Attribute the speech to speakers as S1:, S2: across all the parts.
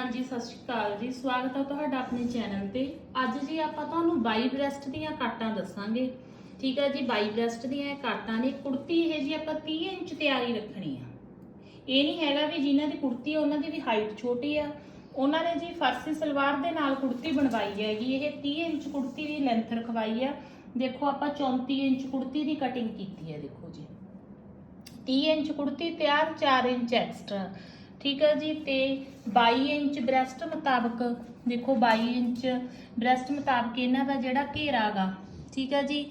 S1: ਹਾਂਜੀ, ਸਤਿ ਸ਼੍ਰੀ ਅਕਾਲ ਜੀ। ਸਵਾਗਤ ਹੈ ਤੁਹਾਡਾ ਆਪਣੇ ਚੈਨਲ ਤੇ। ਅੱਜ ਜੀ ਆਪਾਂ ਤੁਹਾਨੂੰ ਬਾਈ ਬ੍ਰੈਸਟ ਦੀਆਂ ਕਾਟਾਂ ਦੱਸਾਂਗੇ। ਠੀਕ ਹੈ ਜੀ, ਬਾਈ ਬ੍ਰੈਸਟ ਦੀਆਂ ਕਾਟਾਂ ਨੇ। ਕੁੜਤੀ ਇਹ ਜੀ ਆਪਾਂ 30 ਇੰਚ ਤਿਆਰੀ ਰੱਖਣੀ ਆ। ਇਹ ਨਹੀਂ ਹੈਗਾ ਵੀ ਜਿਨ੍ਹਾਂ ਦੀ ਕੁੜਤੀ ਆ, ਉਹਨਾਂ ਦੀ ਵੀ ਹਾਈਟ ਛੋਟੀ ਆ। ਉਹਨਾਂ ਨੇ ਜੀ ਫਰਸੀ ਸਲਵਾਰ ਦੇ ਨਾਲ ਕੁੜਤੀ ਬਣਵਾਈ ਹੈਗੀ। ਇਹ 30 ਇੰਚ ਕੁੜਤੀ ਦੀ ਲੈਂਥ ਰਖਵਾਈ ਆ। ਦੇਖੋ ਆਪਾਂ 34 ਇੰਚ ਕੁੜਤੀ ਦੀ ਕਟਿੰਗ ਕੀਤੀ ਹੈ, ਦੇਖੋ ਜੀ। 30 ਇੰਚ ਕੁੜਤੀ, ਤਿਆਰ 4 ਇੰਚ ਐਕਸਟਰਾ ਠੀਕ ਹੈ ਜੀ, ਤੇ 22 ਇੰਚ ਬ੍ਰੈਸਟ ਮੁਤਾਬਕ, ਦੇਖੋ 22 ਇੰਚ ਬ੍ਰੈਸਟ ਮੁਤਾਬਕ ਇਹਨਾਂ ਦਾ ਜਿਹੜਾ ਘੇਰਾ ਗਾ, ਠੀਕ ਹੈ ਜੀ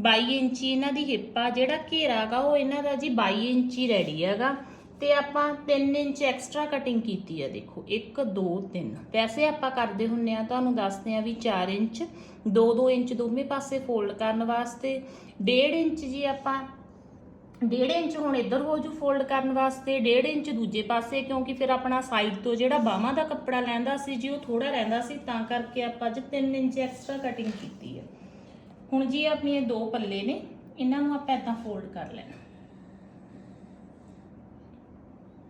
S1: 22 ਇੰਚ ਇਹਨਾਂ ਦੀ ਹਿੱਪ ਆ, ਜਿਹੜਾ ਘੇਰਾ ਗਾ, ਉਹ ਇਹਨਾਂ ਦਾ ਜੀ 22 ਇੰਚ ਹੀ ਰੈਡੀ ਹੈਗਾ। ਤੇ ਆਪਾਂ 3 ਇੰਚ ਐਕਸਟਰਾ ਕਟਿੰਗ ਕੀਤੀ ਆ ਦੇਖੋ 1 2 3 ਵੈਸੇ ਆਪਾਂ ਕਰਦੇ ਹੁੰਨੇ ਆ ਤੁਹਾਨੂੰ ਦੱਸਦੇ ਆ ਵੀ 4 ਇੰਚ 2-2 ਇੰਚ ਦੋਵੇਂ ਪਾਸੇ ਫੋਲਡ ਕਰਨ ਵਾਸਤੇ 1.5 ਇੰਚ ਜੀ ਆਪਾਂ ਡੇਢ ਇੰਚ ਹੁਣ ਇੱਧਰ ਹੋ ਜੂ ਫੋਲਡ ਕਰਨ ਵਾਸਤੇ, ਡੇਢ ਇੰਚ ਦੂਜੇ ਪਾਸੇ, ਕਿਉਂਕਿ ਫਿਰ ਆਪਣਾ ਸਾਈਡ ਤੋਂ ਜਿਹੜਾ ਬਾਹਾਂ ਦਾ ਕੱਪੜਾ ਲੈਂਦਾ ਸੀ ਜੀ, ਉਹ ਥੋੜਾ ਰਹਿੰਦਾ ਸੀ, ਤਾਂ ਕਰਕੇ ਆਪਾਂ ਅੱਜ 3 ਇੰਚ ਐਕਸਟਰਾ ਕਟਿੰਗ ਕੀਤੀ ਹੈ। ਹੁਣ ਜੀ ਆਪਣੀਆਂ ਦੋ ਪੱਲੇ ਨੇ, ਇਹਨਾਂ ਨੂੰ ਆਪਾਂ ਇਦਾਂ ਫੋਲਡ ਕਰ ਲੈਣਾ।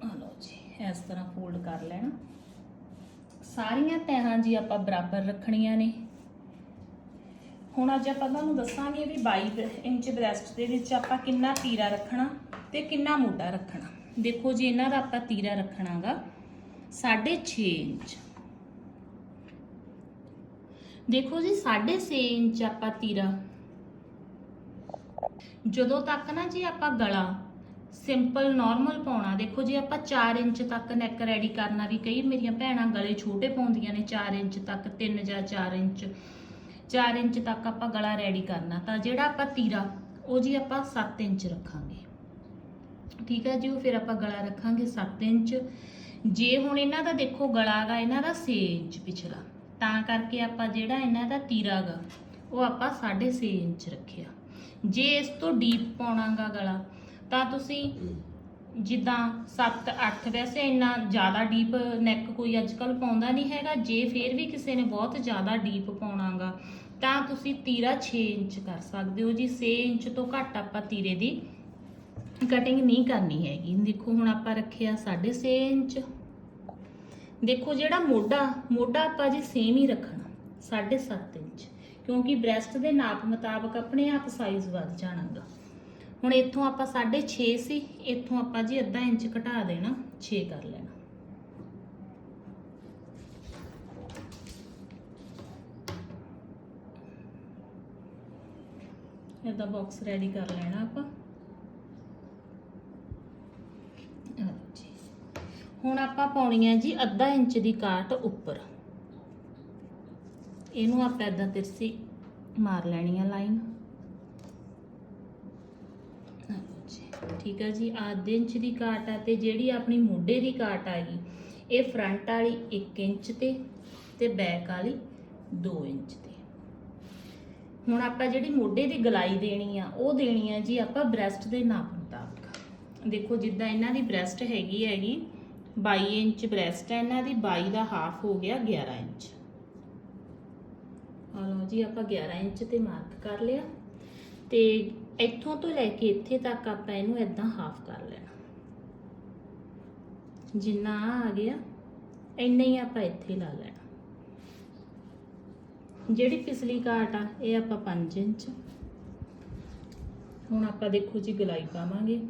S1: ਆ ਲਓ ਜੀ, ਇਸ ਤਰ੍ਹਾਂ ਫੋਲਡ ਕਰ ਲੈਣਾ। ਸਾਰੀਆਂ ਤਹਾਂ ਜੀ ਆਪਾਂ ਬਰਾਬਰ ਰੱਖਣੀਆਂ ਨੇ। ਹੁਣ ਅੱਜ ਆਪਾਂ ਤੁਹਾਨੂੰ ਦੱਸਾਂਗੇ ਵੀ 22 ਇੰਚ ਬ੍ਰੈਸਟ ਦੇ ਵਿੱਚ ਆਪਾਂ ਕਿੰਨਾ ਤੀਰਾ ਰੱਖਣਾ ਤੇ ਕਿੰਨਾ ਮੋਢਾ ਰੱਖਣਾ। ਦੇਖੋ ਜੀ, ਇਹਨਾਂ ਦਾ ਆਪਾਂ ਤੀਰਾ ਰੱਖਣਾਗਾ 6.5 ਇੰਚ। ਦੇਖੋ ਜੀ 6.5 ਇੰਚ ਆਪਾਂ ਤੀਰਾ। ਜਦੋਂ ਤੱਕ ਨਾ ਜੀ ਆਪਾਂ ਗਲਾ ਸਿੰਪਲ, ਨਾਰਮਲ ਪਾਉਣਾ, ਦੇਖੋ ਜੀ, ਆਪਾਂ 4 ਇੰਚ ਤੱਕ ਨੈਕ ਰੈਡੀ ਕਰਨਾ ਵੀ ਕਈ ਮੇਰੀਆਂ ਭੈਣਾਂ ਗਲੇ ਛੋਟੇ ਪਾਉਂਦੀਆਂ ਨੇ 4 ਇੰਚ ਤੱਕ 3 ਜਾਂ 4 ਇੰਚ। 4 ਇੰਚ ਤੱਕ ਆਪਾਂ ਗਲਾ ਰੈਡੀ ਕਰਨਾ, ਤਾਂ ਜਿਹੜਾ ਆਪਾਂ ਤੀਰਾ, ਉਹ ਜੀ ਆਪਾਂ 7 ਇੰਚ ਰੱਖਾਂਗੇ। ਠੀਕ ਹੈ ਜੀ, ਉਹ ਫਿਰ ਆਪਾਂ ਗਲਾ ਰੱਖਾਂਗੇ 7 ਇੰਚ। ਜੇ ਹੁਣ ਇਹਨਾਂ ਦਾ ਦੇਖੋ ਗਲਾ ਗਾ, ਇਹਨਾਂ ਦਾ 6 ਇੰਚ ਪਿਛਲਾ, ਤਾਂ ਕਰਕੇ ਆਪਾਂ ਜਿਹੜਾ ਇਹਨਾਂ ਦਾ ਤੀਰਾ ਗਾ, ਉਹ ਆਪਾਂ 6.5 ਇੰਚ ਰੱਖਿਆ। ਜੇ ਇਸ ਤੋਂ ਡੀਪ ਪਾਉਣਾਗਾ ਗਲਾ, ਤਾਂ ਤੁਸੀਂ ਜਿੱਦਾਂ 7 8 ਵੈਸੇ ਇੰਨਾ ਜ਼ਿਆਦਾ ਡੀਪ ਨੈਕ ਕੋਈ ਅੱਜ ਅੱਜਕੱਲ ਪਾਉਂਦਾ ਨਹੀਂ ਹੈਗਾ, ਜੇ ਫੇਰ ਵੀ ਕਿਸੇ ਨੇ ਬਹੁਤ ਜ਼ਿਆਦਾ ਡੀਪ ਪਾਉਣਾਗਾ, ਤਾਂ ਤੁਸੀਂ ਤੀਰਾ 6 ਇੰਚ ਕਰ ਸਕਦੇ ਹੋ ਜੀ। 6 ਇੰਚ ਤੋਂ ਘੱਟ ਆਪਾਂ ਤੀਰੇ ਦੀ ਕਟਿੰਗ ਨਹੀਂ ਕਰਨੀ ਹੈਗੀ। ਦੇਖੋ ਹੁਣ ਆਪਾਂ ਰੱਖਿਆ 6.5 ਇੰਚ। ਦੇਖੋ ਜਿਹੜਾ ਮੋਢਾ ਮੋਢਾ ਆਪਾਂ ਜੀ ਸੇਮ ਹੀ ਰੱਖਣਾ 7.5 ਇੰਚ, ਕਿਉਂਕਿ ਬ੍ਰੈਸਟ ਦੇ ਨਾਪ ਮੁਤਾਬਕ ਆਪਣੇ ਆਪ ਸਾਈਜ਼ ਵੱਧ ਜਾਣਾਗਾ। ਹੁਣ ਇੱਥੋਂ ਆਪਾਂ 6.5 ਸੀ, ਇੱਥੋਂ ਆਪਾਂ ਜੀ ਅੱਧਾ ਇੰਚ ਘਟਾ ਦੇਣਾ 6 ਕਰ ਲੈਣਾ। ਇਹਦਾ ਬਾਕਸ ਰੈਡੀ ਕਰ ਲੈਣਾ ਆਪਾਂ। ਹੁਣ ਆਪਾਂ ਪਾਉਣੀ ਹੈ ਜੀ ਅੱਧਾ ਇੰਚ ਦੀ ਕਾਟ ਉੱਪਰ। ਇਹਨੂੰ ਆਪਾਂ ਇਦਾਂ ਤਿਰਸੀ ਮਾਰ ਲੈਣੀ ਆ ਲਾਈਨ ਠੀਕ ਹੈ ਜੀ ਅੱਧੇ ਇੰਚ ਦੀ ਕਾਟ ਆ ਤੇ ਜਿਹੜੀ ਆਪਣੀ ਮੋਢੇ ਦੀ ਕਾਟ ਆ ਗਈ, ਇਹ ਫਰੰਟ ਵਾਲੀ 1 ਇੰਚ ਤੇ ਤੇ ਬੈਕ ਵਾਲੀ 2 ਇੰਚ ਤੇ। ਹੁਣ ਆਪਾਂ ਜਿਹੜੀ ਮੋਢੇ ਦੀ ਗਲਾਈ ਦੇਣੀ ਆ, ਉਹ ਦੇਣੀ ਆ ਜੀ ਆਪਾਂ ਬ੍ਰੈਸਟ ਦੇ ਨਾਪ ਮੁਤਾਬਕ। ਦੇਖੋ ਜਿੱਦਾਂ ਇਹਨਾਂ ਦੀ ਬ੍ਰੈਸਟ ਹੈਗੀ ਹੈਗੀ 22 ਇੰਚ ਬ੍ਰੈਸਟ ਹੈ ਇਹਨਾਂ ਦੀ 22 ਦਾ ਹਾਫ ਹੋ ਗਿਆ 11 ਇੰਚ। ਆ ਲਓ ਜੀ, ਆਪਾਂ 11 ਇੰਚ ਤੇ ਮਾਰਕ ਕਰ ਲਿਆ। ਤੇ ਇੱਥੋਂ ਤੋਂ ਲੈ ਕੇ ਇੱਥੇ ਤੱਕ ਆਪਾਂ ਇਹਨੂੰ ਇਦਾਂ ਹਾਫ ਕਰ ਲੈਣਾ। ਜਿੰਨਾ ਆਹ ਆ ਗਿਆ, ਇੰਨਾ ਹੀ ਆਪਾਂ ਇੱਥੇ ਲਾ ਲੈਣਾ। ਜਿਹੜੀ ਪਿਛਲੀ ਕਾਟ ਆ, ਇਹ ਆਪਾਂ 5 ਇੰਚ। ਹੁਣ ਆਪਾਂ ਦੇਖੋ ਜੀ ਗਲਾਈ ਪਾਵਾਂਗੇ।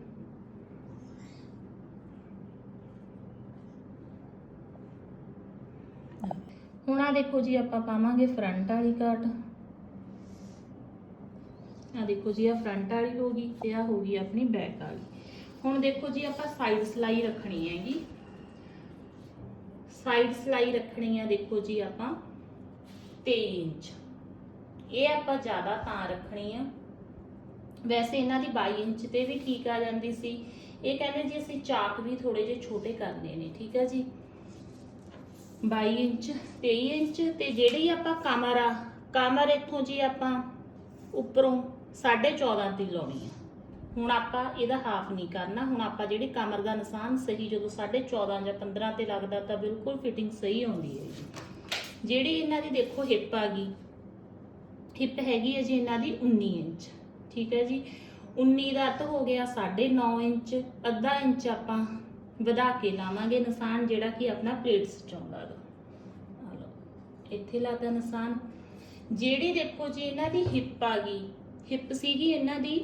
S1: ਹੁਣ ਆ ਦੇਖੋ ਜੀ ਆਪਾਂ ਪਾਵਾਂਗੇ ਫਰੰਟ ਵਾਲੀ ਕਾਟ ਆ ਦੇਖੋ ਜੀ ਆ ਫਰੰਟ ਵਾਲੀ ਹੋ ਗਈ ਤੇ ਆ ਹੋ ਗਈ ਆਪਣੀ ਬੈਕ ਵਾਲੀ। ਹੁਣ ਦੇਖੋ ਜੀ, ਆਪਾਂ ਸਾਈਡ ਸਲਾਈ ਰੱਖਣੀ ਹੈਗੀ। ਸਾਈਡ ਸਲਾਈ ਰੱਖਣੀ ਆ ਦੇਖੋ ਜੀ ਆਪਾਂ 23 ਇੰਚ। ਇਹ ਆਪਾਂ ਜ਼ਿਆਦਾ ਤਾਂ ਰੱਖਣੀ ਆ। ਵੈਸੇ ਇਹਨਾਂ ਦੀ 22 ਇੰਚ ਤੇ ਵੀ ਠੀਕ ਆ ਜਾਂਦੀ ਸੀ। ਇਹ ਕਹਿੰਦੇ ਜੀ ਅਸੀਂ ਚਾਕ ਵੀ ਥੋੜੇ ਜਿਹੇ ਛੋਟੇ ਕਰਨੇ ਨੇ, ਠੀਕ ਆ ਜੀ? 22 ਇੰਚ 23 ਇੰਚ ਤੇ ਜਿਹੜੀ ਆਪਾਂ ਕਮਰ ਆ ਕਮਰ ਇੱਥੋਂ ਜੀ ਆਪਾਂ ਉੱਪਰੋਂ 14.5 ਦੀ ਲਾਉਣੀ ਆ। ਹੁਣ ਆਪਾਂ ਇਹਦਾ ਹਾਫ ਨਹੀਂ ਕਰਨਾ। ਹੁਣ ਆਪਾਂ ਜਿਹੜੀ ਕਮਰ ਦਾ ਨਿਸ਼ਾਨ ਸਹੀ ਜਦੋਂ 14.5 ਜਾਂ 15 ਤੇ ਲੱਗਦਾ ਤਾਂ ਬਿਲਕੁਲ ਫਿਟਿੰਗ ਸਹੀ ਆਉਂਦੀ ਹੈ ਜੀ। ਜਿਹੜੀ ਇਹਨਾਂ ਦੀ ਦੇਖੋ ਹਿੱਪ ਆ ਗਈ ਹਿੱਪ ਹੈਗੀ ਹੈ ਜੀ ਇਹਨਾਂ ਦੀ 19 ਇੰਚ, ਠੀਕ ਹੈ ਜੀ। 19 ਦਾ ਅਰਥ ਹੋ ਗਿਆ 9.5 ਇੰਚ, ਅੱਧਾ ਇੰਚ ਆਪਾਂ ਵਧਾ ਕੇ ਲਾਵਾਂਗੇ ਨਿਸ਼ਾਨ ਜਿਹੜਾ ਕਿ ਆਪਣਾ ਪਲੇਟਸ ਚ ਆਉਂਦਾ ਗਾ। ਆ ਇੱਥੇ ਲੱਗਦਾ ਨਿਸ਼ਾਨ। ਜਿਹੜੀ ਦੇਖੋ ਜੀ ਇਹਨਾਂ ਦੀ ਹਿੱਪ ਆ ਗਈ ਹਿੱਪ ਸੀਗੀ, ਇਹਨਾਂ ਦੀ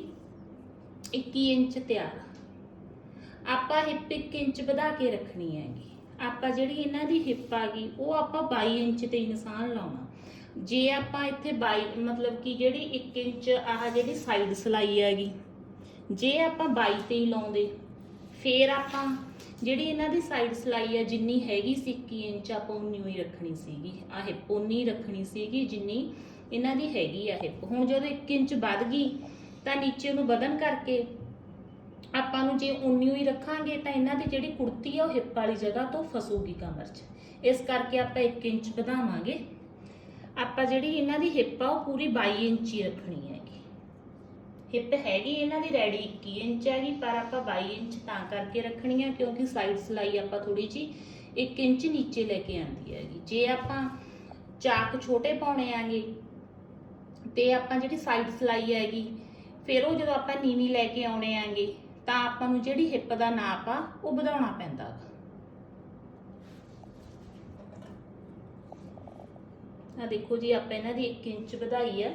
S1: 21 ਇੰਚ ਤਿਆਰ। ਆਪਾਂ ਹਿੱਪ 1 ਇੰਚ ਵਧਾ ਕੇ ਰੱਖਣੀ ਹੈਗੀ। ਆਪਾਂ ਜਿਹੜੀ ਇਹਨਾਂ ਦੀ ਹਿੱਪ ਆ ਗਈ, ਉਹ ਆਪਾਂ 22 ਇੰਚ ਤੇ ਹੀ ਨਿਸ਼ਾਨ ਲਾਉਣਾ। ਜੇ ਆਪਾਂ ਇੱਥੇ 22 ਮਤਲਬ ਕਿ ਜਿਹੜੀ 1 ਇੰਚ ਆਹ ਜਿਹੜੀ ਸਾਈਡ ਸਲਾਈ ਹੈਗੀ, ਜੇ ਆਪਾਂ 22 ਤੇ ਹੀ ਲਾਉਂਦੇ, ਫੇਰ ਆਪਾਂ ਜਿਹੜੀ ਇਹਨਾਂ ਦੀ ਸਾਈਡ ਸਲਾਈ ਆ, ਜਿੰਨੀ ਹੈਗੀ ਸੀ 21 ਇੰਚ, ਆਪਾਂ ਉਨੀ ਹੀ ਰੱਖਣੀ ਸੀਗੀ। ਆ ਹਿੱਪ ਉਨੀ ਰੱਖਣੀ ਸੀਗੀ, ਜਿੰਨੀ ਇਹਨਾਂ ਦੀ ਹੈਗੀ ਆ ਹਿੱਪ ਹੁਣ ਜਦੋਂ 1 ਇੰਚ ਵੱਧ ਗਈ, ਤਾਂ ਨੀਚੇ ਨੂੰ ਵਧਣ ਕਰਕੇ ਆਪਾਂ ਨੂੰ ਜੇ ਉਨੀ ਹੀ ਰੱਖਾਂਗੇ, ਤਾਂ ਇਹਨਾਂ ਦੀ ਜਿਹੜੀ ਕੁੜਤੀ ਆ, ਉਹ ਹਿੱਪ ਵਾਲੀ ਜਗ੍ਹਾ ਤੋਂ ਫਸੂਗੀ ਕਮਰ 'ਚ। ਇਸ ਕਰਕੇ ਆਪਾਂ 1 ਇੰਚ ਵਧਾਵਾਂਗੇ। ਆਪਾਂ ਜਿਹੜੀ ਇਹਨਾਂ ਦੀ ਹਿੱਪ ਆ, ਉਹ ਪੂਰੀ 22 ਇੰਚ ਹੀ ਰੱਖਣੀ ਹੈਗੀ। ਹਿੱਪ ਹੈਗੀ ਇਹਨਾਂ ਦੀ ਰੈਡੀ 21 ਇੰਚ ਹੈਗੀ, ਪਰ ਆਪਾਂ 22 ਇੰਚ ਤਾਂ ਕਰਕੇ ਰੱਖਣੀ ਆ, ਕਿਉਂਕਿ ਸਾਈਡ ਸਲਾਈ ਆਪਾਂ ਥੋੜੀ ਜੀ 1 ਇੰਚ ਨੀਚੇ ਲੈ ਕੇ ਆਂਦੀ ਹੈਗੀ। ਜੇ ਆਪਾਂ ਚਾਕ ਛੋਟੇ ਪਾਉਣੇ ਆਂਗੇ ਤੇ ਆਪਾਂ ਜਿਹੜੀ ਸਾਈਡ ਸਲਾਈ ਹੈਗੀ, ਫਿਰ ਉਹ ਜਦੋਂ ਆਪਾਂ ਨੀਵੀਂ ਲੈ ਕੇ ਆਉਣੇ ਆਂਗੇ ਤਾਂ ਆਪਾਂ ਨੂੰ ਜਿਹੜੀ ਹਿੱਪ ਦਾ ਨਾਪ ਆ, ਉਹ ਵਧਾਉਣਾ ਪੈਂਦਾ ਗਾ। ਆ ਦੇਖੋ ਜੀ, ਆਪਾਂ ਇਹਨਾਂ ਦੀ 1 ਇੰਚ ਵਧਾਈ ਆ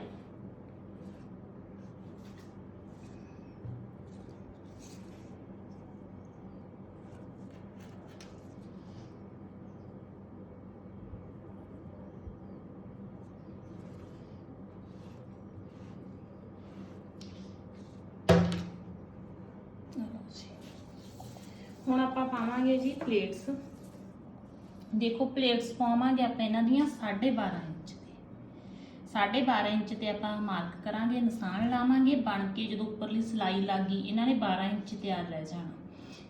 S1: ਲਓ ਜੀ। ਹੁਣ ਆਪਾਂ ਪਾਵਾਂਗੇ ਜੀ ਪਲੇਟਸ ਦੇਖੋ ਪਲੇਟਸ ਪਾਵਾਂਗੇ ਆਪਾਂ ਇਹਨਾਂ ਦੀਆਂ 12.5 ਇੰਚ ਤੇ। 12.5 ਇੰਚ ਤੇ ਆਪਾਂ ਮਾਰਕ ਕਰਾਂਗੇ, ਨਿਸ਼ਾਨ ਲਾਵਾਂਗੇ। ਬਣ ਕੇ ਜਦੋਂ ਉੱਪਰਲੀ ਸਲਾਈ ਲੱਗ ਗਈ, ਇਹਨਾਂ ਨੇ 12 ਇੰਚ ਤਿਆਰ ਰਹਿ ਜਾਣਾ।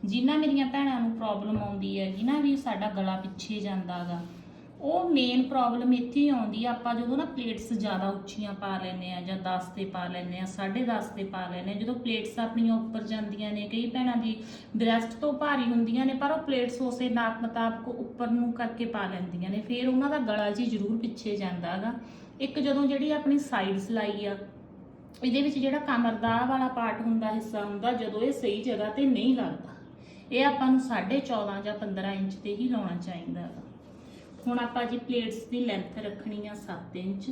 S1: ਜਿਨ੍ਹਾਂ ਮੇਰੀਆਂ ਭੈਣਾਂ ਨੂੰ ਪ੍ਰੋਬਲਮ ਆਉਂਦੀ ਹੈ ਜਿਨ੍ਹਾਂ ਵੀ ਸਾਡਾ ਗਲਾ ਪਿੱਛੇ ਜਾਂਦਾਗਾ ਉਹ ਮੇਨ ਪ੍ਰੋਬਲਮ ਇੱਥੇ ਹੀ ਆਉਂਦੀ ਆ, ਆਪਾਂ ਜਦੋਂ ਨਾ ਪਲੇਟਸ ਜ਼ਿਆਦਾ ਉੱਚੀਆਂ ਪਾ ਲੈਨੇ ਆ ਜਾਂ 10 ਤੇ ਪਾ ਲੈਨੇ ਆ 10.5 ਤੇ ਪਾ ਲੈਨੇ ਆ, ਜਦੋਂ ਪਲੇਟਸ ਆਪਣੀਆਂ ਉੱਪਰ ਜਾਂਦੀਆਂ ਨੇ, ਕਈ ਭੈਣਾਂ ਦੀ ਬ੍ਰੈਸਟ ਤੋਂ ਭਾਰੀ ਹੁੰਦੀਆਂ ਨੇ, ਪਰ ਉਹ ਪਲੇਟਸ ਉਸੇ ਨਾਪ ਮੁਤਾਬਕ ਉੱਪਰ ਨੂੰ ਕਰਕੇ ਪਾ ਲੈਂਦੀਆਂ ਨੇ, ਫਿਰ ਉਹਨਾਂ ਦਾ ਗਲਾ ਜੀ ਜ਼ਰੂਰ ਪਿੱਛੇ ਜਾਂਦਾ ਹੈਗਾ। ਇੱਕ ਜਦੋਂ ਜਿਹੜੀ ਆਪਣੀ ਸਾਈਡ ਸਲਾਈ ਆ, ਇਹਦੇ ਵਿੱਚ ਜਿਹੜਾ ਕਮਰ ਦਾ ਵਾਲਾ ਪਾਰਟ ਹੁੰਦਾ, ਹਿੱਸਾ ਹੁੰਦਾ, ਜਦੋਂ ਇਹ ਸਹੀ ਜਗ੍ਹਾ ਤੇ ਨਹੀਂ ਲੱਗਦਾ, ਇਹ ਆਪਾਂ ਨੂੰ 14.5 ਜਾਂ 15 ਇੰਚ ਤੇ ਹੀ ਲਾਉਣਾ ਚਾਹੀਦਾ ਹੈਗਾ। ਹੁਣ ਆਪਾਂ ਜੀ ਪਲੇਟਸ ਦੀ ਲੈਂਥ ਰੱਖਣੀ ਆ 7 ਇੰਚ।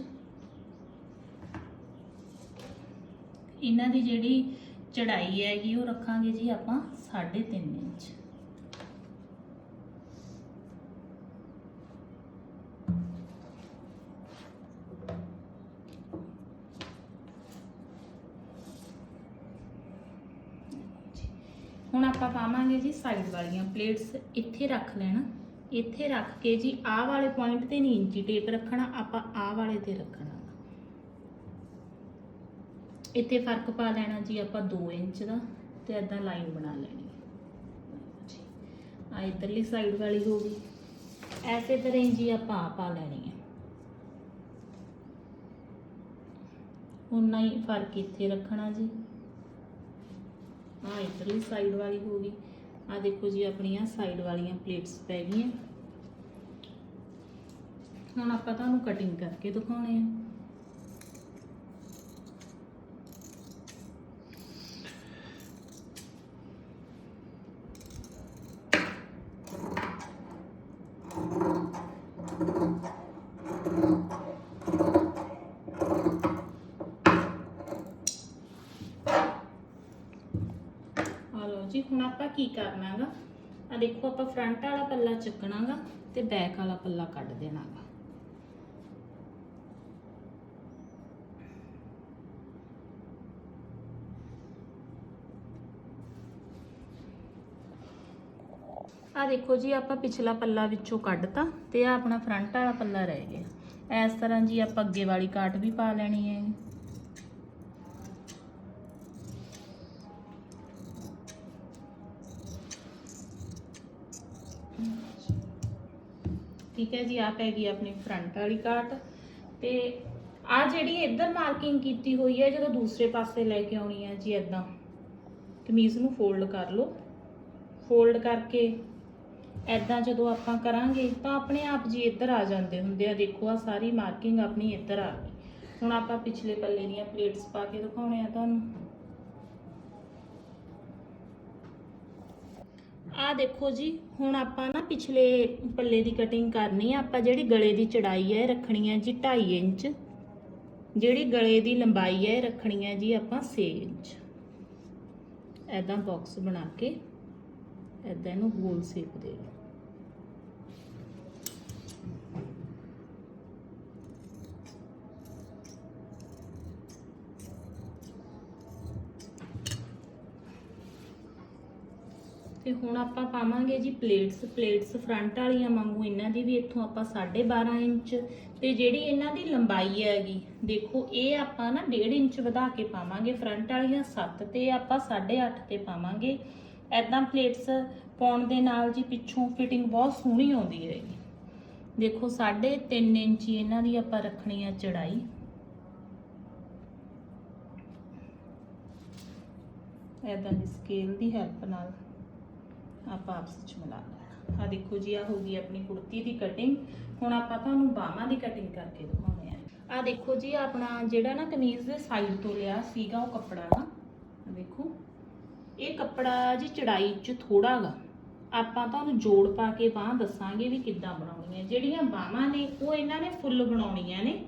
S1: ਇਹਨਾਂ ਦੀ ਜਿਹੜੀ ਚੜਾਈ ਹੈਗੀ, ਉਹ ਰੱਖਾਂਗੇ ਜੀ ਆਪਾਂ 3.5 ਇੰਚ। ਹੁਣ ਆਪਾਂ ਪਾਵਾਂਗੇ ਜੀ ਸਾਈਡ ਵਾਲੀਆਂ ਪਲੇਟਸ ਇੱਥੇ ਰੱਖ ਲੈਣਾ। ਇੱਥੇ ਰੱਖ ਕੇ ਜੀ, ਆਹ ਵਾਲੇ ਪੁਆਇੰਟ ਤੇ ਨਹੀਂ ਇੰਚੀ ਟੇਪ ਰੱਖਣਾ, ਆਪਾਂ ਆਹ ਵਾਲੇ ਤੇ ਰੱਖਣਾ। ਇੱਥੇ ਫ਼ਰਕ ਪਾ ਲੈਣਾ ਜੀ ਆਪਾਂ 2 ਇੰਚ ਦਾ ਤੇ ਇਦਾਂ ਲਾਈਨ ਬਣਾ ਲੈਣੀ ਆ ਇਧਰਲੀ ਸਾਈਡ ਵਾਲੀ ਹੋ ਗਈ। ਐਸੇ ਤਰ੍ਹਾਂ ਹੀ ਜੀ ਆਪਾਂ ਆ ਪਾ ਲੈਣੀ ਹੈ। ਉਨਾ ਹੀ ਫ਼ਰਕ ਇੱਥੇ ਰੱਖਣਾ ਜੀ। ਆ ਇਧਰਲੀ ਸਾਈਡ ਵਾਲੀ ਹੋ ਗਈ। ਆ ਦੇਖੋ ਜੀ ਆਪਣੀਆਂ ਸਾਈਡ ਵਾਲੀਆਂ ਪਲੇਟਸ ਪੈ ਗਈਆਂ। ਹੁਣ ਆਪਾਂ ਤੁਹਾਨੂੰ ਕਟਿੰਗ ਕਰਕੇ ਦਿਖਾਉਣੇ ਆ ਆ ਲਓ ਜੀ ਹੁਣ ਆਪਾਂ ਕੀ ਕਰਨਾਗਾ? ਆ ਦੇਖੋ, ਆਪਾਂ ਫਰੰਟ ਵਾਲਾ ਪੱਲਾ ਚੱਕਣਾਗਾ ਤੇ ਬੈਕ ਵਾਲਾ ਪੱਲਾ ਕੱਢ ਦੇਣਾਗਾ। ਆ ਦੇਖੋ ਜੀ, ਆਪਾਂ ਪਿਛਲਾ ਪੱਲਾ ਵਿੱਚੋਂ ਕੱਢਤਾ ਤੇ ਆ ਆਪਣਾ ਫਰੰਟ ਵਾਲਾ ਪੱਲਾ ਰਹਿ ਗਿਆ। ਇਸ ਤਰ੍ਹਾਂ ਜੀ ਆਪਾਂ ਅੱਗੇ ਵਾਲੀ ਕਾਟ ਵੀ ਪਾ ਲੈਣੀ ਹੈ। ਠੀਕ ਹੈ ਜੀ ਆ ਪੈ ਗਈ ਆਪਣੀ ਫਰੰਟ ਵਾਲੀ ਕਾਟ ਤੇ ਆ ਜਿਹੜੀ ਇੱਧਰ ਮਾਰਕਿੰਗ ਕੀਤੀ ਹੋਈ ਹੈ, ਜਦੋਂ ਦੂਸਰੇ ਪਾਸੇ ਲੈ ਕੇ ਆਉਣੀ ਹੈ ਜੀ ਇਦਾਂ ਕਮੀਜ਼ ਨੂੰ ਫੋਲਡ ਕਰ ਲਓ। ਫੋਲਡ ਕਰਕੇ ਐਦਾਂ ਜਦੋਂ ਆਪਾਂ ਕਰਾਂਗੇ, ਤਾਂ ਆਪਣੇ ਆਪ ਜੀ ਇੱਧਰ ਆ ਜਾਂਦੇ ਹੁੰਦੇ ਆ। ਦੇਖੋ ਆ ਸਾਰੀ ਮਾਰਕਿੰਗ ਆਪਣੀ ਇੱਧਰ ਆ ਗਈ। ਹੁਣ ਆਪਾਂ ਪਿਛਲੇ ਪੱਲੇ ਦੀਆਂ ਪਲੇਟਸ ਪਾ ਕੇ ਦਿਖਾਉਣੇ ਆ ਤੁਹਾਨੂੰ। ਆ ਦੇਖੋ ਜੀ, ਹੁਣ ਆਪਾਂ ਨਾ ਪਿਛਲੇ ਪੱਲੇ ਦੀ ਕਟਿੰਗ ਕਰਨੀ ਆ, ਆਪਾਂ ਜਿਹੜੀ ਗਲੇ ਦੀ ਚੜਾਈ ਹੈ ਇਹ ਰੱਖਣੀ ਹੈ ਜੀ 2.5 ਇੰਚ। ਜਿਹੜੀ ਗਲੇ ਦੀ ਲੰਬਾਈ ਹੈ ਇਹ ਰੱਖਣੀ ਹੈ ਜੀ ਆਪਾਂ 6 ਇੰਚ। ਐਦਾਂ ਬਾਕਸ ਬਣਾ ਕੇ ਐਦਾਂ ਇਹਨੂੰ ਗੋਲ ਸ਼ੇਪ ਦੇ ਲਓ। ਤੇ ਹੁਣ ਆਪਾਂ ਪਾਵਾਂਗੇ ਜੀ ਪਲੇਟਸ ਪਲੇਟਸ ਫਰੰਟ ਵਾਲੀਆਂ ਵਾਂਗੂ ਇਹਨਾਂ ਦੀ ਵੀ ਇੱਥੋਂ ਆਪਾਂ 12.5 ਇੰਚ ਤੇ ਜਿਹੜੀ ਇਹਨਾਂ ਦੀ ਲੰਬਾਈ ਹੈਗੀ, ਦੇਖੋ ਇਹ ਆਪਾਂ ਨਾ 1.5 ਇੰਚ ਵਧਾ ਕੇ ਪਾਵਾਂਗੇ ਫਰੰਟ ਵਾਲੀਆਂ 7 ਤੇ ਆਪਾਂ 8.5 ਤੇ ਪਾਵਾਂਗੇ। ਐਦਾਂ ਪਲੇਟਸ ਪਾਉਣ ਦੇ ਨਾਲ ਜੀ ਪਿੱਛੋਂ ਫਿਟਿੰਗ ਬਹੁਤ ਸੋਹਣੀ ਆਉਂਦੀ ਹੈਗੀ। ਦੇਖੋ 3.5 ਇੰਚ ਇਹਨਾਂ ਦੀ ਆਪਾਂ ਰੱਖਣੀ ਆ ਚੜਾਈ। ਐਦਾਂ ਦੀ ਸਕੇਲ ਦੀ ਹੈਲਪ ਨਾਲ। ਆਪਾਂ ਆਪਸ ਵਿੱਚ ਮਿਲਾ ਲੈਣਾ ਆ ਦੇਖੋ ਜੀ ਆ ਹੋ ਗਈ ਆਪਣੀ ਕੁੜਤੀ ਦੀ ਕਟਿੰਗ ਹੁਣ ਆਪਾਂ ਤੁਹਾਨੂੰ ਬਾਹਾਂ ਦੀ ਕਟਿੰਗ ਕਰਕੇ ਦਿਖਾਉਣੇ ਆ ਆ ਦੇਖੋ ਜੀ, ਆਪਣਾ ਜਿਹੜਾ ਨਾ ਕਮੀਜ਼ ਦੇ ਸਾਈਡ ਤੋਂ ਲਿਆ ਸੀਗਾ ਉਹ ਕੱਪੜਾ ਨਾ ਦੇਖੋ। ਇਹ ਕੱਪੜਾ ਜੀ ਚੜਾਈ 'ਚ ਥੋੜਾ ਗਾ। ਆਪਾਂ ਤੁਹਾਨੂੰ ਜੋੜ ਪਾ ਕੇ ਬਾਹ ਦੱਸਾਂਗੇ ਵੀ ਕਿੱਦਾਂ ਬਣਾਉਣੀ ਹੈ। ਜਿਹੜੀਆਂ ਬਾਹਾਂ ਨੇ, ਉਹ ਇਹਨਾਂ ਨੇ ਫੁੱਲ ਬਣਾਉਣੀਆਂ ਨੇ।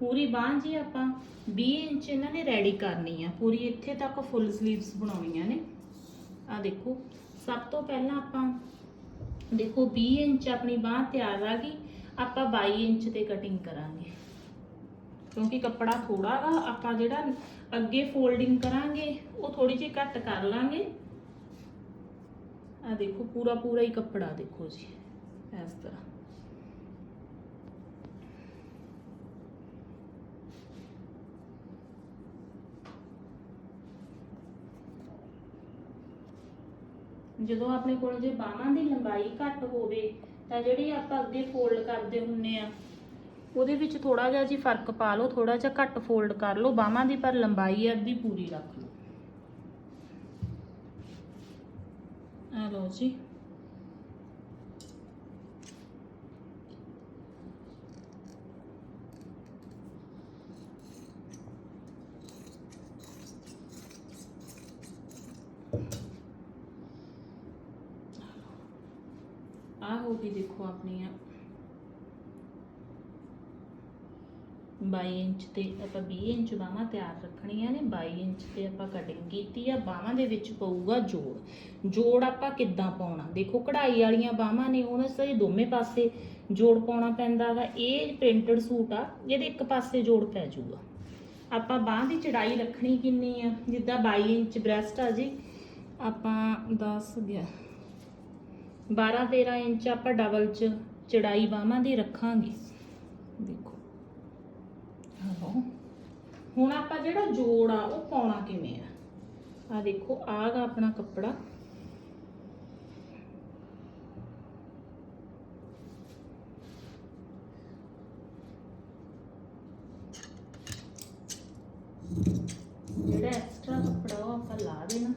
S1: ਪੂਰੀ ਬਾਹ ਜੀ ਆਪਾਂ 20 ਇੰਚ ਇਹਨਾਂ ਨੇ ਰੈਡੀ ਕਰਨੀ ਆ। ਪੂਰੀ ਇੱਥੇ ਤੱਕ ਫੁੱਲ 슬ੀਵਸ ਬਣਾਉਣੀਆਂ ਨੇ। ਆ ਦੇਖੋ, ਸਭ ਤੋਂ ਪਹਿਲਾਂ ਆਪਾਂ ਦੇਖੋ 20 ਇੰਚ ਆਪਣੀ ਬਾਹ ਤਿਆਰ ਆ ਗਈ, ਆਪਾਂ 22 ਇੰਚ ਤੇ ਕਟਿੰਗ ਕਰਾਂਗੇ। ਕਿਉਂਕਿ ਕੱਪੜਾ ਥੋੜਾ ਵਾ ਆਪਾਂ ਜਿਹੜਾ ਅੱਗੇ ਫੋਲਡਿੰਗ ਕਰਾਂਗੇ, ਉਹ ਥੋੜੀ ਜਿਹੀ ਘੱਟ ਕਰ ਲਾਂਗੇ। ਆ ਦੇਖੋ ਪੂਰਾ ਪੂਰਾ ਹੀ ਕੱਪੜਾ ਦੇਖੋ ਜੀ, ਇਸ ਤਰ੍ਹਾਂ। ਜਦੋਂ ਆਪਣੇ ਕੋਲ ਜੇ ਬਾਹਾਂ ਦੀ ਲੰਬਾਈ ਘੱਟ ਹੋਵੇ ਤਾਂ ਜਿਹੜੀ ਆਪਾਂ ਅੱਗੇ ਫੋਲਡ ਕਰਦੇ ਹੁੰਨੇ ਆ, ਉਹਦੇ ਵਿੱਚ ਥੋੜਾ ਜਿਹਾ ਜੀ ਫ਼ਰਕ ਪਾ ਲਓ ਥੋੜਾ ਜਿਹਾ ਘੱਟ ਫੋਲਡ ਕਰ ਲਓ ਬਾਹਾਂ ਦੀ, ਪਰ ਲੰਬਾਈ ਅੱਧੀ ਪੂਰੀ ਰੱਖ ਲਓ। ਆ ਲਓ ਜੀ। ਆ ਦੇਖੋ ਆਪਣੀਆਂ 22 ਇੰਚ ਤੇ ਆਪਾਂ 20 ਇੰਚ ਬਾਹਾਂ ਤਿਆਰ ਰੱਖਣੀਆਂ ਨੇ। 22 ਇੰਚ ਤੇ ਆਪਾਂ ਕਟਿੰਗ ਕੀਤੀ ਆ। ਬਾਹਾਂ ਦੇ ਵਿੱਚ ਪਊਗਾ ਜੋੜ। ਜੋੜ ਆਪਾਂ ਕਿੱਦਾਂ ਪਾਉਣਾ? ਦੇਖੋ ਕਢਾਈ ਵਾਲੀਆਂ ਬਾਹਾਂ ਨੇ ਉਹਨਾਂ ਸੇ ਦੋਵੇਂ ਪਾਸੇ ਜੋੜ ਪਾਉਣਾ ਪੈਂਦਾ ਵਾ। ਇਹ ਪ੍ਰਿੰਟਡ ਸੂਟ ਆ, ਇਹਦੇ ਇੱਕ ਪਾਸੇ ਜੋੜ ਪੈ ਜਾਊਗਾ। ਆਪਾਂ ਬਾਹ ਦੀ ਚੜਾਈ ਰੱਖਣੀ ਕਿੰਨੀ ਆ? ਜਿੱਦਾਂ 22 ਇੰਚ ਬ੍ਰੈਸਟ ਆ ਜੀ, ਆਪਾਂ 10 ਗਿਆ 12 13 ਇੰਚ ਆਪਾਂ ਡਬਲ ਚ ਚੜਾਈ ਬਾਹਾਂ ਦੀ ਰੱਖਾਂਗੇ। ਦੇਖੋ। ਆਹੋ ਹੁਣ ਆਪਾਂ ਜਿਹੜਾ ਜੋੜ ਆ, ਉਹ ਪਾਉਣਾ ਕਿਵੇਂ ਆ? ਆ ਦੇਖੋ, ਆਹ ਗਾ ਆਪਣਾ ਕੱਪੜਾ ਜਿਹੜਾ ਐਕਸਟਰਾ ਕੱਪੜਾ ਉਹ ਆਪਾਂ ਲਾ ਦੇਣਾ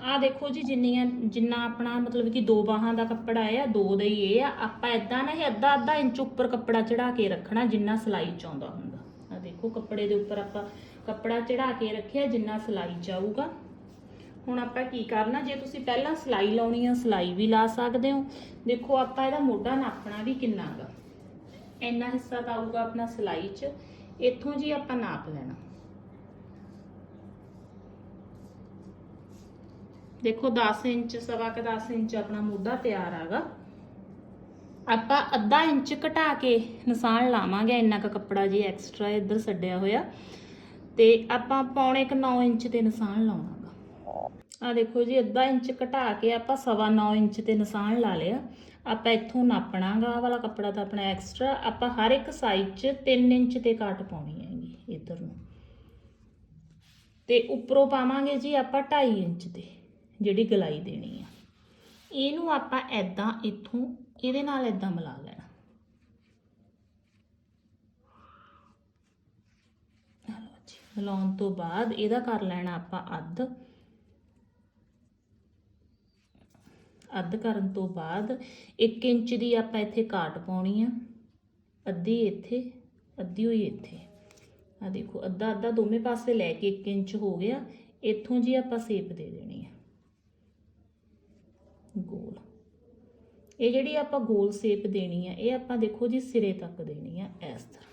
S1: ਆ ਦੇਖੋ ਜੀ ਜਿੰਨੀਆਂ, ਜਿੰਨਾ ਆਪਣਾ ਮਤਲਬ ਕਿ ਦੋ ਬਾਹਾਂ ਦਾ ਕੱਪੜਾ ਹੈ ਦੋ ਦਾ ਹੀ ਇਹ ਆ। ਆਪਾਂ ਇਦਾਂ ਨਾ ਇਹ ਅੱਧਾ ਅੱਧਾ ਇੰਚ ਉੱਪਰ ਕੱਪੜਾ ਚੜਾ ਕੇ ਰੱਖਣਾ ਜਿੰਨਾ ਸਿਲਾਈ ਚ ਆਉਂਦਾ ਹੁੰਦਾ। ਆ ਦੇਖੋ ਕੱਪੜੇ ਦੇ ਉੱਪਰ ਆਪਾਂ ਕੱਪੜਾ ਚੜਾ ਕੇ ਰੱਖਿਆ ਜਿੰਨਾ ਸਿਲਾਈ ਚ ਆਊਗਾ। ਹੁਣ ਆਪਾਂ ਕੀ ਕਰਨਾ, ਜੇ ਤੁਸੀਂ ਪਹਿਲਾਂ ਸਿਲਾਈ ਲਾਉਣੀ ਆ, ਸਿਲਾਈ ਵੀ ਲਾ ਸਕਦੇ ਹੋ। ਦੇਖੋ ਆਪਾਂ ਇਹਦਾ ਮੋਢਾ ਨਾਪਣਾ ਵੀ ਕਿੰਨਾ ਗਾ। ਇੰਨਾ ਹਿੱਸਾ ਤਾਂ ਆਊਗਾ ਆਪਣਾ ਸਿਲਾਈ 'ਚ। ਇੱਥੋਂ ਜੀ ਆਪਾਂ ਨਾਪ ਲੈਣਾ। ਦੇਖੋ 10 ਇੰਚ, ਸਵਾ ਕ 10 ਇੰਚ ਆਪਣਾ ਮੋਢਾ ਤਿਆਰ ਆਗਾ। ਆਪਾਂ ਅੱਧਾ ਇੰਚ ਘਟਾ ਕੇ ਨਿਸ਼ਾਨ ਲਾਵਾਂਗੇ, ਇੰਨਾ ਕ ਕੱਪੜਾ ਜੀ ਐਕਸਟਰਾ ਇੱਧਰ ਛੱਡਿਆ ਹੋਇਆ। ਤੇ ਆਪਾਂ ਪੌਣੇ ਕ 9 ਇੰਚ ਤੇ ਨਿਸ਼ਾਨ ਲਾਉਣਾਗਾ। ਆ ਦੇਖੋ ਜੀ, ਅੱਧਾ ਇੰਚ ਘਟਾ ਕੇ ਆਪਾਂ ਸਵਾ 9 ਇੰਚ ਤੇ ਨਿਸ਼ਾਨ ਲਾ ਲਿਆ। ਆਪਾਂ ਇੱਥੋਂ ਨਾਪਣਾਗਾ ਆਹ ਵਾਲਾ ਕੱਪੜਾ ਤਾਂ ਆਪਣਾ ਐਕਸਟਰਾ ਆਪਾਂ ਹਰ ਇੱਕ ਸਾਈਜ਼ 'ਚ 3 ਇੰਚ ਤੇ ਕਾਟ ਪਾਉਣੀ ਹੈਗੀ ਇੱਧਰ ਨੂੰ। ਤੇ ਉੱਪਰੋਂ ਪਾਵਾਂਗੇ ਜੀ ਆਪਾਂ 2.5 ਇੰਚ ਤੇ। ਜਿਹੜੀ ਗਲਾਈ ਦੇਣੀ ਆ। ਇਹਨੂੰ ਆਪਾਂ ਐਦਾਂ ਇੱਥੋਂ, ਇਹਦੇ ਨਾਲ ਐਦਾਂ ਮਿਲਾ ਲੈਣਾ। ਮਿਲਾਉਣ ਤੋਂ ਬਾਅਦ ਇਹਦਾ ਕਰ ਲੈਣਾ ਆਪਾਂ ਅੱਧ। ਅੱਧ ਕਰਨ ਤੋਂ ਬਾਅਦ 1 ਇੰਚ ਦੀ ਆਪਾਂ ਇੱਥੇ ਕਾਟ ਪਾਉਣੀ ਆ। ਅੱਧੀ ਇੱਥੇ, ਅੱਧੀ ਹੋਈ ਇੱਥੇ। ਆ ਦੇਖੋ ਅੱਧਾ ਅੱਧਾ ਦੋਵੇਂ ਪਾਸੇ ਲੈ ਕੇ 1 ਇੰਚ ਹੋ ਗਿਆ। ਇੱਥੋਂ ਜੀ ਆਪਾਂ ਸੇਪ ਦੇ ਦੇਣੀ ਆ। ਗੋਲ। ਇਹ ਜਿਹੜੀ ਆਪਾਂ ਗੋਲ ਸੇਪ ਦੇਣੀ ਹੈ ਇਹ ਆਪਾਂ ਦੇਖੋ ਜੀ ਸਿਰੇ ਤੱਕ ਦੇਣੀ ਆ ਇਸ ਤਰ੍ਹਾਂ।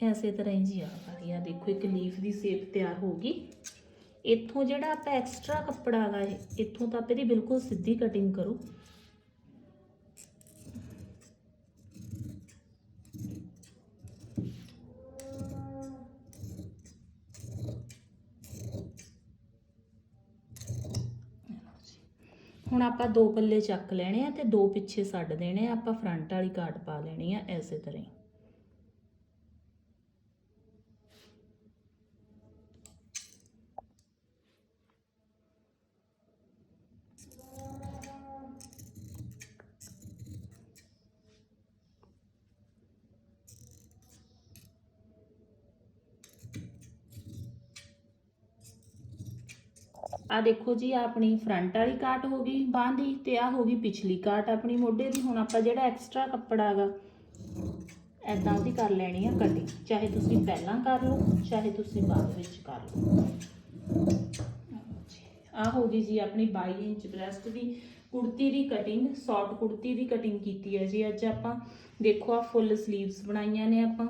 S1: ਐਸੇ ਤਰ੍ਹਾਂ ਹੀ ਜੀ ਆ ਵਾਲੀ ਆ। ਦੇਖੋ ਇੱਕ ਲੀਫ ਦੀ ਸ਼ੇਪ ਤਿਆਰ ਹੋ ਗਈ। ਇੱਥੋਂ ਜਿਹੜਾ ਆਪਾਂ ਐਕਸਟਰਾ ਕੱਪੜਾ ਹੈਗਾ ਇੱਥੋਂ ਤਾਂ ਆਪਾਂ ਇਹਦੀ ਬਿਲਕੁਲ ਸਿੱਧੀ ਕਟਿੰਗ ਕਰੋ ਹੁਣ ਆਪਾਂ ਦੋ ਪੱਲੇ ਚੱਕ ਲੈਣੇ ਆ ਤੇ ਦੋ ਪਿੱਛੇ ਛੱਡ ਦੇਣੇ ਆ, ਆਪਾਂ ਫਰੰਟ ਵਾਲੀ ਕਾਟ ਪਾ ਲੈਣੀ ਆ, ਐਸੇ ਤਰ੍ਹਾਂ ਹੀ। ਆ ਦੇਖੋ ਜੀ, ਆਹ ਆਪਣੀ ਫਰੰਟ ਵਾਲੀ ਕਾਟ ਹੋ ਗਈ, ਬਾਂਹ ਦੀ ਤੇ ਆ ਹੋ ਗਈ ਪਿਛਲੀ ਕਾਟ ਆਪਣੀ ਮੋਢੇ ਦੀ। ਹੁਣ ਆਪਾਂ ਜਿਹੜਾ ਐਕਸਟਰਾ ਕੱਪੜਾ ਹੈਗਾ ਐਦਾਂ ਉਹਦੀ ਕਰ ਲੈਣੀ ਆ ਕਟਿੰਗ ਚਾਹੇ ਤੁਸੀਂ ਪਹਿਲਾਂ ਕਰ ਲਓ, ਚਾਹੇ ਤੁਸੀਂ ਬਾਅਦ ਵਿੱਚ ਕਰ ਲਓ। ਆ ਹੋ ਗਈ ਜੀ ਆਪਣੀ 22 ਇੰਚ ਬ੍ਰੈਸਟ ਦੀ। ਕੁੜਤੀ ਦੀ ਕਟਿੰਗ ਸ਼ਾਰਟ ਕੁੜਤੀ ਦੀ ਕਟਿੰਗ ਕੀਤੀ ਹੈ ਜੀ ਅੱਜ ਆਪਾਂ। ਦੇਖੋ ਆ ਫੁੱਲ ਸਲੀਵਸ ਬਣਾਈਆਂ ਨੇ ਆਪਾਂ।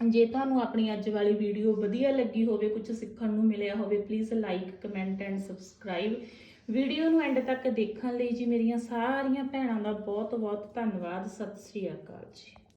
S1: ਜੇ ਤੁਹਾਨੂੰ ਆਪਣੀ ਅੱਜ ਵਾਲੀ ਵੀਡੀਓ ਵਧੀਆ ਲੱਗੀ ਹੋਵੇ ਕੁਝ ਸਿੱਖਣ ਨੂੰ ਮਿਲਿਆ ਹੋਵੇ please like comment and subscribe video ਨੂੰ ਐਂਡ ਤੱਕ ਦੇਖਣ ਲਈ ਜੀ ਮੇਰੀਆਂ ਸਾਰੀਆਂ ਭੈਣਾਂ ਦਾ ਬਹੁਤ ਬਹੁਤ ਧੰਨਵਾਦ। ਸਤਿ ਸ੍ਰੀ ਅਕਾਲ ਜੀ।